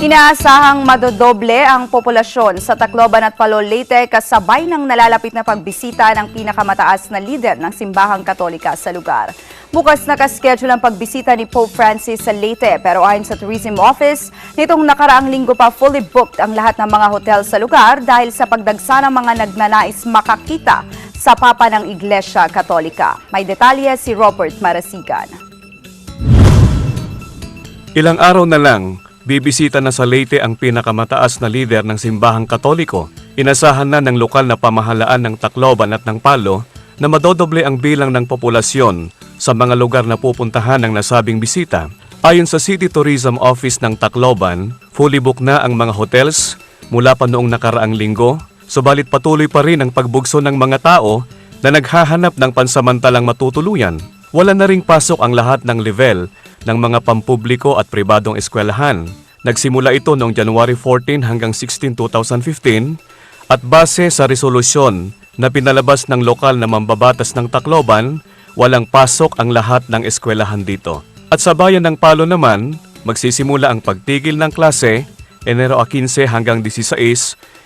Inaasahang madodoble ang populasyon sa Tacloban at Palo Leyte kasabay ng nalalapit na pagbisita ng pinakamataas na lider ng simbahang katolika sa lugar. Bukas nakaschedule ang pagbisita ni Pope Francis sa Leyte pero ayon sa Tourism Office, nitong nakaraang linggo pa fully booked ang lahat ng mga hotel sa lugar dahil sa pagdagsa ng mga nagnanais makakita sa Papa ng Iglesia Katolika. May detalye si Robert Marasigan. Ilang araw na lang, bibisita na sa Leyte ang pinakamataas na lider ng simbahang katoliko. Inasahan na ng lokal na pamahalaan ng Tacloban at ng Palo na madodoble ang bilang ng populasyon sa mga lugar na pupuntahan ng nasabing bisita. Ayon sa City Tourism Office ng Tacloban, fully book na ang mga hotels mula pa noong nakaraang linggo, subalit patuloy pa rin ang pagbugso ng mga tao na naghahanap ng pansamantalang matutuluyan. Wala na ring pasok ang lahat ng level ng mga pampubliko at pribadong eskwelahan. Nagsimula ito noong January 14 hanggang 16, 2015 at base sa resolusyon na pinalabas ng lokal na mambabatas ng Tacloban, walang pasok ang lahat ng eskwelahan dito. At sa bayan ng Palo naman, magsisimula ang pagtigil ng klase Enero 15 hanggang 16.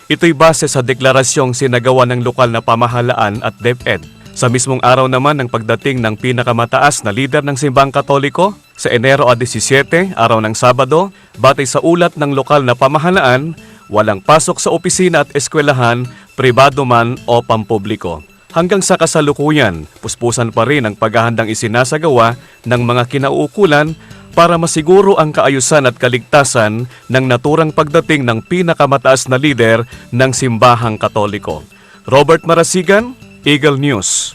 Ito'y base sa deklarasyong sinagawa ng lokal na pamahalaan at DepEd. Sa mismong araw naman ng pagdating ng pinakamataas na lider ng simbang katoliko, sa Enero 17, araw ng Sabado, batay sa ulat ng lokal na pamahalaan, walang pasok sa opisina at eskwelahan, pribado man o pampubliko. Hanggang sa kasalukuyan, puspusan pa rin ang paghahandang isinasagawa ng mga kinauukulan para masiguro ang kaayusan at kaligtasan ng naturang pagdating ng pinakamataas na lider ng simbahang katoliko. Robert Marasigan, Eagle News.